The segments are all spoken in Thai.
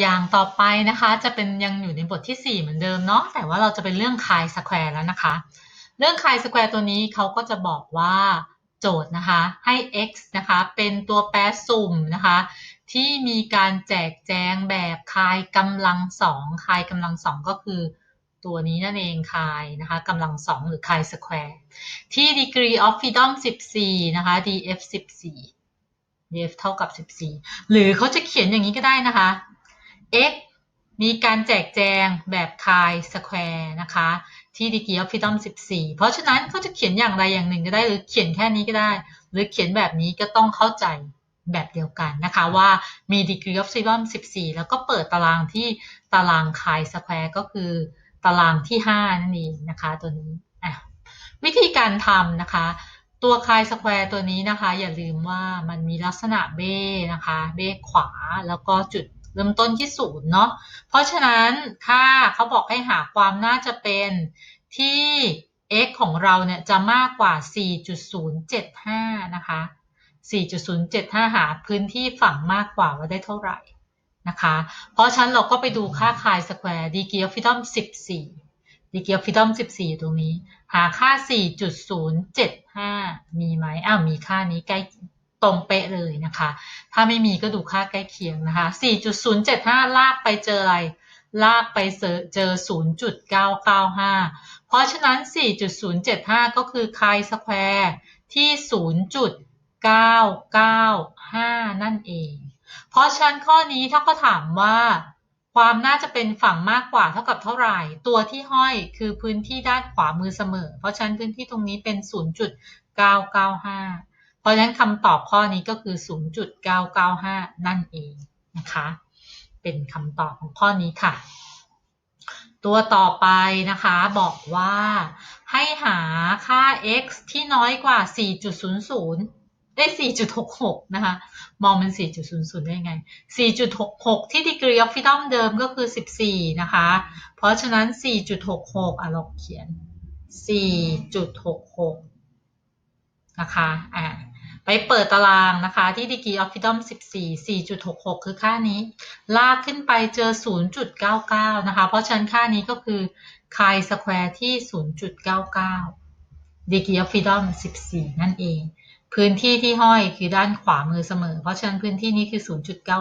อย่างต่อไปนะคะจะเป็นยังอยู่ในบทที่ 4 เหมือนเดิมเนาะแต่ว่าเราจะเป็นเรื่องคายสแควร์แล้วนะคะ เรื่องคายสแควร์ตัวนี้เขาก็จะบอกว่าโจทย์นะคะให้ x นะคะเป็นตัวแปรสุ่มนะคะที่มีการแจกแจงแบบคายกำลังสองคายกำลังสองก็คือตัวนี้นั่นเองคายนะคะกำลังสองหรือคายสแควร์ที่ degree of freedom 14 นะคะ df 14 df เท่ากับ 14 หรือเขาจะเขียนอย่างนี้ก็ได้นะคะ x มีการแจกแจงแบบคายสแควร์นะคะ ที่ degree of freedom 14 เพราะฉะนั้นเขาจะเขียนอย่างใดอย่างหนึ่งก็ได้ หรือเขียนแค่นี้ก็ได้ หรือเขียนแบบนี้ก็ต้องเข้าใจแบบเดียวกันนะคะ ว่ามี degree of freedom 14 แล้วก็เปิดตารางที่ตารางคายสแควร์ก็คือตารางที่ 5 นั่นเองนะคะตัวนี้วิธีการทำนะคะ ตัวคายสแควร์ตัวนี้นะคะ อย่าลืมว่ามันมีลักษณะเบ้นะคะ เบ้ขวาแล้วก็จุด เริ่มต้นที่ศูนย์เนาะเพราะฉะนั้นถ้าเขาบอกให้หาความน่าจะเป็นที่ x ของเราเนี่ยจะมากกว่า 4.075 นะคะ 4.075 หาพื้นที่ฝั่งมากกว่าว่าได้เท่าไหร่นะคะ เพราะฉะนั้นเราก็ไปดูค่าคายสแควร์ดีเกีออฟฟิดอม14ดีเกีออฟฟิดอม14 ตรงนี้ หาค่า 4.075 มีไหมอ้าวมีค่านี้ใกล้ ตรงเป๊ะเลยนะคะ ถ้าไม่มีก็ดูค่าใกล้เคียงนะคะ 4.075 ลากไปเจออะไร ลากไปเจอ 0.995 เพราะฉะนั้น 4.075 ก็คือคายสแควร์ที่ 0.995 นั่นเอง เพราะฉะนั้นข้อนี้ถ้าเขาถามว่าความน่าจะเป็นฝั่งมากกว่าเท่ากับเท่าไหร่ ตัวที่ห้อยคือพื้นที่ด้านขวามือเสมอ เพราะฉะนั้นพื้นที่ตรงนี้เป็น 0.995 ราะฉะนั้นคำตอบข้อนี้ก็คือ 0.995 นั่นเองนะคะ เป็นคำตอบของข้อนี้ค่ะ ตัวต่อไปนะคะบอกว่าให้หาค่า x ที่น้อยกว่า 4.00 ได้ 4.66 นะคะ มองเป็น 4.00 ได้ไง 4.66 ที่ degree of freedom เดิมก็คือ 14 นะคะ เพราะฉะนั้น 4.66 อะลองเขียน 4.66 นะคะ อ่า ไปเปิดตารางนะคะ ที่ degree of freedom 14 4.66 คือค่านี้ ลากขึ้นไปเจอ 0.99 นะคะ เพราะฉะนั้นค่านี้ก็คือ chi square ที่ 0.99 degree of freedom 14 นั่นเอง พื้นที่ที่ห้อยคือด้านขวามือเสมอ เพราะฉะนั้นพื้นที่นี้คือ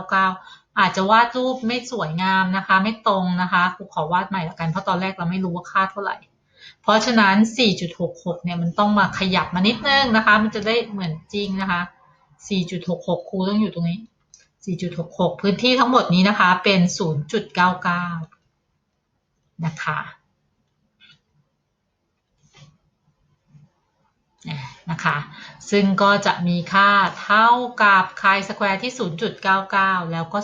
0.99 อาจจะวาดรูปไม่สวยงามนะคะ ไม่ตรงนะคะครูขอวาดใหม่ละกัน เพราะตอนแรกเราไม่รู้ว่าค่าเท่าไหร่ เพราะฉะนั้น 4.66 เนี่ยมันต้องมาขยับมานิดนึงนะคะ มันจะได้เหมือนจริงนะคะ 4.66 ครูต้องอยู่ตรงนี้ 4.66 พื้นที่ทั้งหมดนี้นะคะเป็น 0.99 นะคะนะคะซึ่งก็จะมีค่าเท่ากับคายสแควร์ที่ 0.99 แล้วก็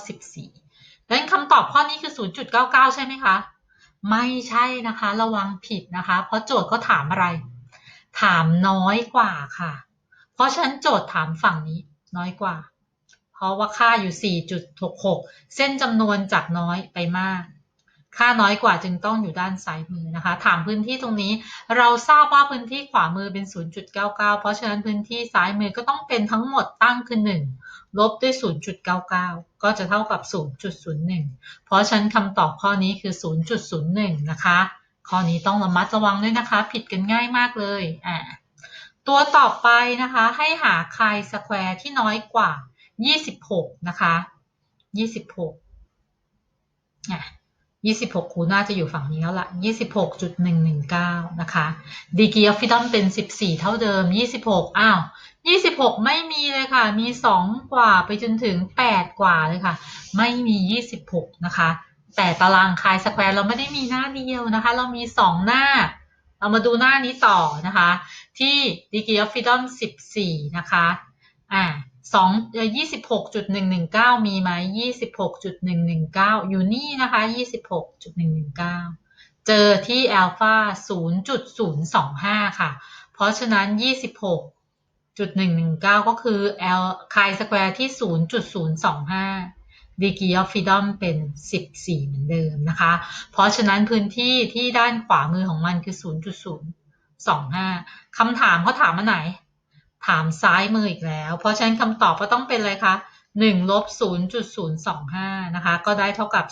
14ดังนั้นคำตอบข้อนี้คือ 0.99 ใช่ไหมคะ ไม่ใช่นะคะ ระวังผิดนะคะ เพราะโจทย์ก็ถามอะไร ถามน้อยกว่าค่ะ เพราะฉะนั้นโจทย์ถามฝั่งนี้น้อยกว่า เพราะว่าค่าอยู่ 4.66 เส้นจำนวนจากน้อยไปมาก ค่าน้อยกว่าจึงต้องอยู่ด้านซ้ายมือนะคะ ถามพื้นที่ตรงนี้เราทราบว่าพื้นที่ขวามือเป็น 0.99 เพราะฉะนั้นพื้นที่ซ้ายมือก็ต้องเป็นทั้งหมดตั้งคือ 1 ลบด้วย 0.99 ก็จะเท่ากับ 0.01 เพราะฉะนั้นคำตอบข้อนี้คือ 0.01 นะคะ ข้อนี้ต้องระมัดระวังด้วยนะคะ ผิดกันง่ายมากเลยอ่าตัวต่อไปนะคะ ให้หาคายสแควร์ที่น้อยกว่า 26 นะคะ 26อะ 26 คูณน่าจะอยู่ฝั่งนี้แล้วละ่ะ26.119 นะคะ degree of freedom เป็น 14 เท่าเดิม 26 อ้าว 26 ไม่มีเลยค่ะ มี 2 กว่าไปจนถึง 8 กว่าเลยค่ะ ไม่มี 26 นะคะ แต่ตารางคายสแควร์เราไม่ได้มีหน้าเดียวนะคะ เรามี 2 หน้า เรามาดูหน้านี้ต่อนะคะ ที่ degree of freedom 14 นะคะ อ่าสองยี่สิบหกจุดหนึ่งหนึ่งเก้ามีไหมยี่สิบหกจุดหนึ่งหนึ่งเก้าอยู่นี่นะคะยี่สิบหกจุดหนึ่งหนึ่งเก้าเจอที่อัลฟาศูนย์จุดศูนย์สองห้าค่ะ เพราะฉะนั้นยี่สิบหกจุดหนึ่งหนึ่งเก้าก็คือ L คายสแควร์ที่ศูนย์จุดศูนย์สองห้าดีกีออฟฟิดอมเป็นสิบสี่เหมือนเดิมนะคะ เพราะฉะนั้นพื้นที่ที่ด้านขวามือของมันคือศูนย์จุดศูนย์สองห้าคำถามเขาถามมาไหน ถามซ้ายมืออีกแล้ว เพราะฉะนั้นคำตอบก็ต้องเป็นอะไรคะ1ลบ0.025 นะคะ ก็ได้เท่ากับ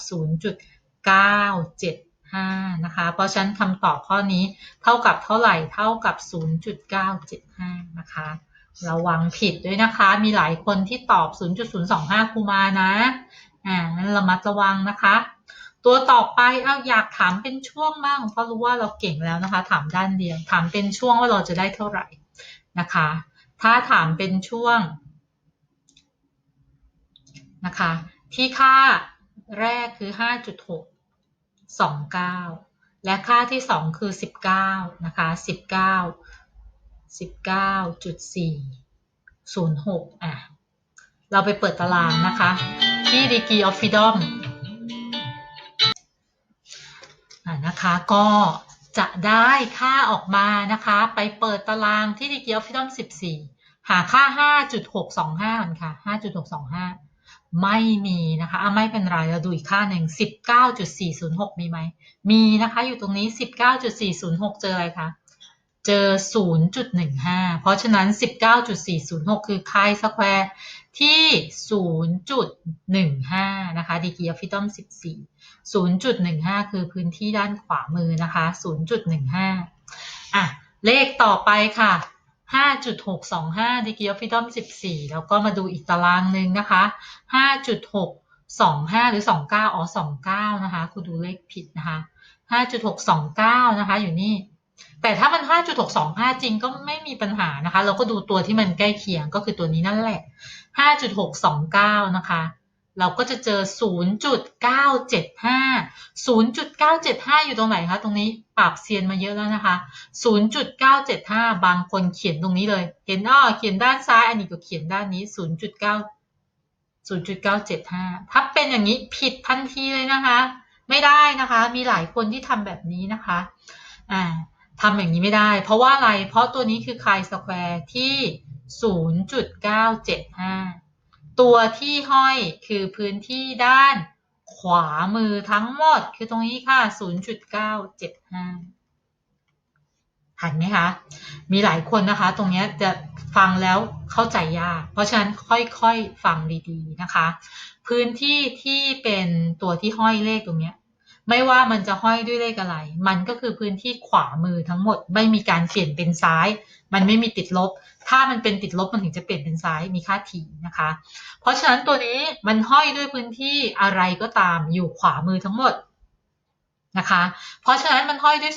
0.975 นะคะ เพราะฉะนั้นคำตอบข้อนี้เท่ากับเท่าไหร่เท่ากับ 0.975 นะคะ ระวังผิดด้วยนะคะ มีหลายคนที่ตอบ 0.025 ครูมานะ อ่านั้นระมัดระวังนะคะ ตัวต่อไปเอาอยากถามเป็นช่วงบ้างเพราะรู้ว่าเราเก่งแล้วนะคะ ถามด้านเดียว ถามเป็นช่วงว่าเราจะได้เท่าไหร่นะคะ ถ้าถามเป็นช่วงนะคะที่ค่าแรกคือ 5.629 และค่าที่ 2 คือ 19 นะคะ 19 19.406 อะ เราไปเปิดตารางนะคะ ที่ degree of freedom อะนะคะ ก็ จะได้ค่าออกมานะคะ ไปเปิดตารางที่ degree of freedom 14 หาค่า 5.625กันค่ะ 5.625 ไม่มีนะคะอะไม่เป็นไรเราดูอีกค่าหนึ่ง19.406 มีไหม มีนะคะอยู่ตรงนี้ 19.406 เจออะไรคะ เจอ 0.15 เพราะฉะนั้น 19.406 คือคายสแควร์ ที่ 0.15 นะคะ degree of freedom 14 0.15 คือพื้นที่ด้านขวามือนะคะ 0.15 อะ เลขต่อไปค่ะ 5.625 degree of freedom 14 แล้วก็มาดูอีกตารางหนึ่งนะคะ 5.625 หรือ 29 อ๋อ 29 นะคะ คุณดูเลขผิดนะคะ 5.629 นะคะ อยู่นี่ แต่ถ้ามัน 5.625 จริงก็ไม่มีปัญหานะคะ เราก็ดูตัวที่มันใกล้เคียงก็คือตัวนี้นั่นแหละ 5.629 นะคะ เราก็จะเจอ 0.975 0.975 อยู่ตรงไหนคะ ตรงนี้ปรับเซียนมาเยอะแล้วนะคะ 0.975 บางคนเขียนตรงนี้เลย เห็นอ้อเขียนด้านซ้าย อันนี้ก็เขียนด้านนี้ 0.9 0.975 ถ้าเป็นอย่างนี้ผิดทันทีเลยนะคะ ไม่ได้นะคะ มีหลายคนที่ทำแบบนี้นะคะ อ่า ทำอย่างนี้ไม่ได้ เพราะว่าอะไร เพราะตัวนี้คือคายสแควร์ที่ 0.975 ตัวที่ห้อยคือพื้นที่ด้านขวามือทั้งหมด คือตรงนี้ค่ะ 0.975 หันไหมคะ มีหลายคนนะคะ ตรงนี้จะฟังแล้วเข้าใจยาก เพราะฉะนั้นค่อยๆ ฟังดีๆ นะคะ พื้นที่ที่เป็นตัวที่ห้อยเลขตรงนี้ ไม่ว่ามันจะห้อยด้วยเลขอะไร มันก็คือพื้นที่ขวามือทั้งหมด ไม่มีการเปลี่ยนเป็นซ้าย มันไม่มีติดลบ ถ้ามันเป็นติดลบมันถึงจะเปลี่ยนเป็นซ้ายมีค่าทีนะคะ เพราะฉะนั้นตัวนี้มันห้อยด้วยพื้นที่อะไรก็ตามอยู่ขวามือทั้งหมดนะคะ เพราะฉะนั้นมันห้อยด้วย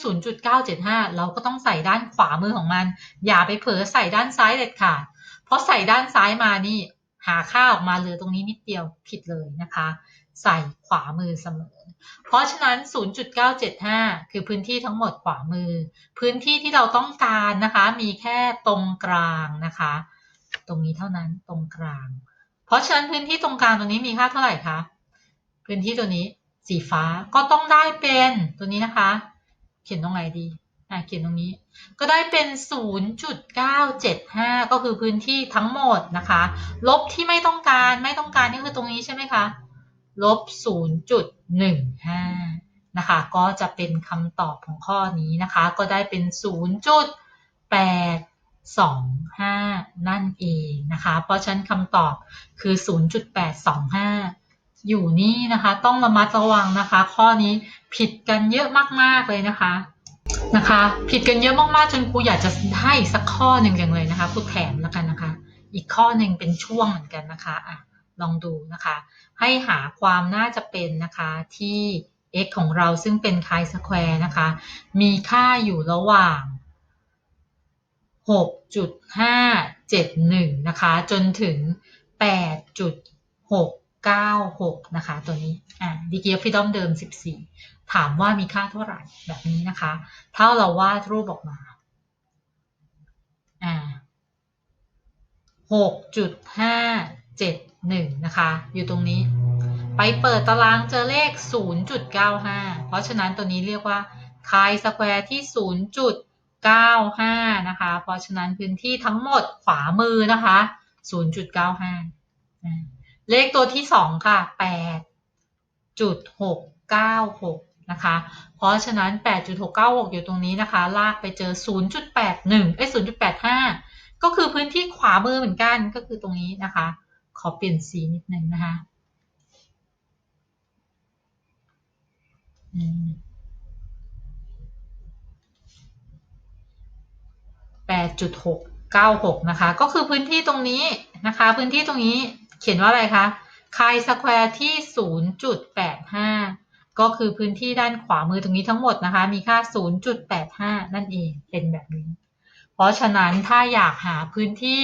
0.975 เราก็ต้องใส่ด้านขวามือของมัน อย่าไปเผลอใส่ด้านซ้ายเด็ดขาด เพราะใส่ด้านซ้ายมานี่ หาค่าออกมาเหลือตรงนี้นิดเดียวผิดเลยนะคะ ใส่ขวามือเสมอ เพราะฉะนั้น 0.975 คือพื้นที่ทั้งหมดขวามือ พื้นที่ที่เราต้องการนะคะ มีแค่ตรงกลางนะคะ ตรงนี้เท่านั้นตรงกลาง เพราะฉะนั้นพื้นที่ตรงกลางตรงนี้มีค่าเท่าไหร่คะ พื้นที่ตัวนี้สีฟ้าก็ต้องได้เป็นตัวนี้นะคะ เขียนตรงไหนดีอะเขียนตรงนี้ ก็ได้เป็น 0.975 ก็คือพื้นที่ทั้งหมดนะคะ ลบที่ไม่ต้องการไม่ต้องการนี่คือตรงนี้ใช่ไหมคะ ลบ0.15นะคะ ก็จะเป็นคำตอบของข้อนี้นะคะ ก็ได้เป็น0.825นั่นเองนะคะ เพราะฉะนั้นคำตอบคือ 0.825 อยู่นี่นะคะ ต้องระมัดระวังนะคะ ข้อนี้ผิดกันเยอะมาก ๆ เลยนะคะนะคะ ผิดกันเยอะมาก ๆ จนครูอยากจะให้สักข้อหนึ่งอย่างเลยนะคะครูแถมแล้วกันนะคะ อีกข้อหนึ่งเป็นช่วงเหมือนกันนะคะอะ ลองดูนะคะ ให้หาความน่าจะเป็นนะคะที่ x ของเราซึ่งเป็น chi square นะคะ มีค่าอยู่ระหว่าง 6.571 นะคะ จนถึง 8.696 นะคะ ตัวนี้ อ่า degree of freedom เดิม 14 ถามว่ามีค่าเท่าไหร่แบบนี้นะคะถ้าเราวาดรูปออกมา อ่า6.571 นะคะ อยู่ตรงนี้ ไปเปิดตารางเจอเลข 0.95 เพราะฉะนั้นตัวนี้เรียกว่า chi square ที่ 0.95 นะคะ เพราะฉะนั้นพื้นที่ทั้งหมดขวามือนะคะ 0.95 เลขตัวที่ 2 ค่ะ 8.696 นะคะ เพราะฉะนั้น 8.696 อยู่ตรงนี้นะคะ ลากไปเจอ 0.81 เอ้ย 0.85 ก็คือพื้นที่ขวามือเหมือนกัน ก็คือตรงนี้นะคะ ขอเปลี่ยนสีนิดนึงนะคะแปดจุดหกเก้าหกนะคะ ก็คือพื้นที่ตรงนี้นะคะ พื้นที่ตรงนี้เขียนว่าอะไรคะคายสแควร์ที่ศูนย์จุดแปดห้าก็คือพื้นที่ด้านขวามือตรงนี้ทั้งหมดนะคะ มีค่าศูนย์จุดแปดห้านั่นเอง เป็นแบบนี้ เพราะฉะนั้นถ้าอยากหาพื้นที่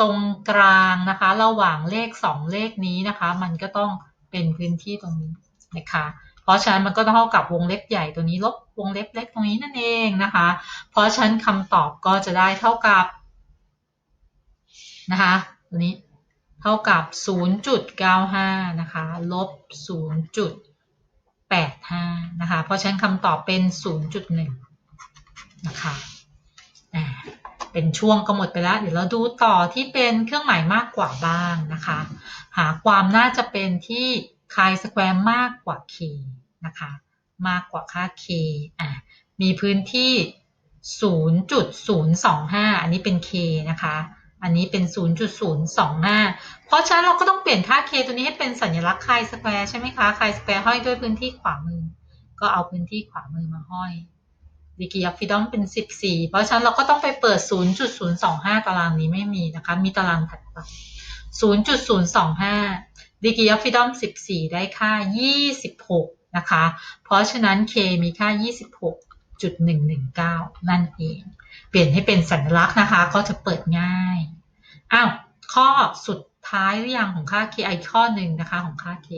ตรงกลางนะคะ ระหว่างเลขสองเลขนี้นะคะ มันก็ต้องเป็นพื้นที่ตรงนี้นะคะ เพราะฉะนั้นมันก็เท่ากับวงเล็บใหญ่ตัวนี้ลบวงเล็บเล็กตรงนี้นั่นเองนะคะ เพราะฉะนั้นคำตอบก็จะได้เท่ากับนะคะตัวนี้เท่ากับ 0.95 นะคะ ลบ 0.85 นะคะ เพราะฉะนั้นคำตอบเป็น 0.1 นะคะ เป็นช่วงก็หมดไปแล้ว เดี๋ยวเราดูต่อที่เป็นเครื่องหมายมากกว่าบ้างนะคะ หาความน่าจะเป็นที่ chi square มากกว่า k นะคะ มากกว่าค่า k อะมีพื้นที่ 0.025 อันนี้เป็น k นะคะ อันนี้เป็น 0.025 เพราะฉะนั้นเราก็ต้องเปลี่ยนค่า k ตัวนี้ให้เป็นสัญลักษณ์ chi square ใช่ไหมคะ chi square ห้อยด้วยพื้นที่ขวามือ ก็เอาพื้นที่ขวามือมาห้อย degree of freedom เป็น 14 เพราะฉะนั้นเราก็ต้องไปเปิด 0.025 ตารางนี้ไม่มีนะคะ มีตารางถัดไป 0.025 degree of freedom 14 ได้ค่า 26 นะคะ เพราะฉะนั้น k มีค่า 26.119 นั่นเอง เปลี่ยนให้เป็นสัญลักษณ์นะคะ ก็จะเปิดง่าย อ้าว ข้อสุดท้ายหรือยังของค่า k อีกข้อหนึ่งนะคะของค่า k